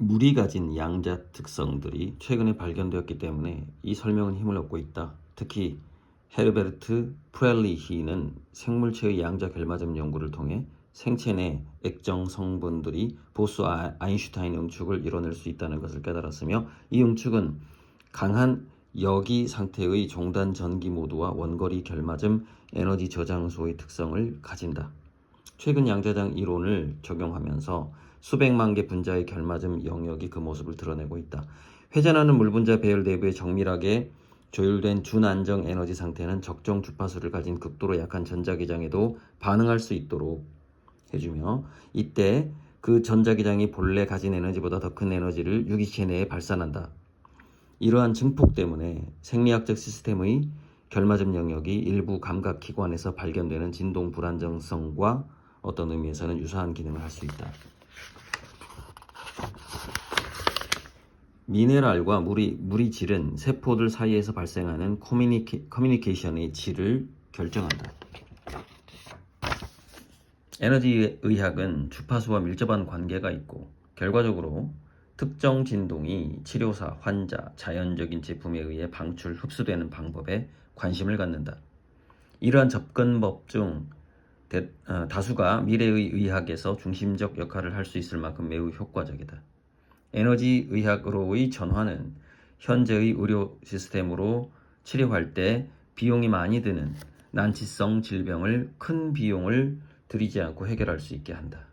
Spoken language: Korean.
물이 가진 양자 특성들이 최근에 발견되었기 때문에 이 설명은 힘을 얻고 있다. 특히 헤르베르트 프렐리히는 생물체의 양자 결마점 연구를 통해 생체 내 액정 성분들이 보스 아- 아인슈타인 응축을 이뤄낼 수 있다는 것을 깨달았으며 이 응축은 강한 여기 상태의 종단 전기 모드와 원거리 결마점 에너지 저장소의 특성을 가진다. 최근 양자장 이론을 적용하면서 수백만 개 분자의 결맞음 영역이 그 모습을 드러내고 있다. 회전하는 물분자 배열 내부에 정밀하게 조율된 준안정 에너지 상태는 적정 주파수를 가진 극도로 약한 전자기장에도 반응할 수 있도록 해주며 이때 그 전자기장이 본래 가진 에너지보다 더 큰 에너지를 유기체 내에 발산한다. 이러한 증폭 때문에 생리학적 시스템의 결맞음 영역이 일부 감각 기관에서 발견되는 진동 불안정성과 어떤 의미에서는 유사한 기능을 할 수 있다. 미네랄과 물이, 물의 질은 세포들 사이에서 발생하는 커뮤니케, 커뮤니케이션의 질을 결정한다. 에너지 의학은 주파수와 밀접한 관계가 있고 결과적으로 특정 진동이 치료사, 환자, 자연적인 제품에 의해 방출, 흡수되는 방법에 관심을 갖는다. 이러한 접근법 중 대, 어, 다수가 미래의 의학에서 중심적 역할을 할 수 있을 만큼 매우 효과적이다. 에너지 의학으로의 전환은 현재의 의료 시스템으로 치료할 때 비용이 많이 드는 난치성 질병을 큰 비용을 들이지 않고 해결할 수 있게 한다.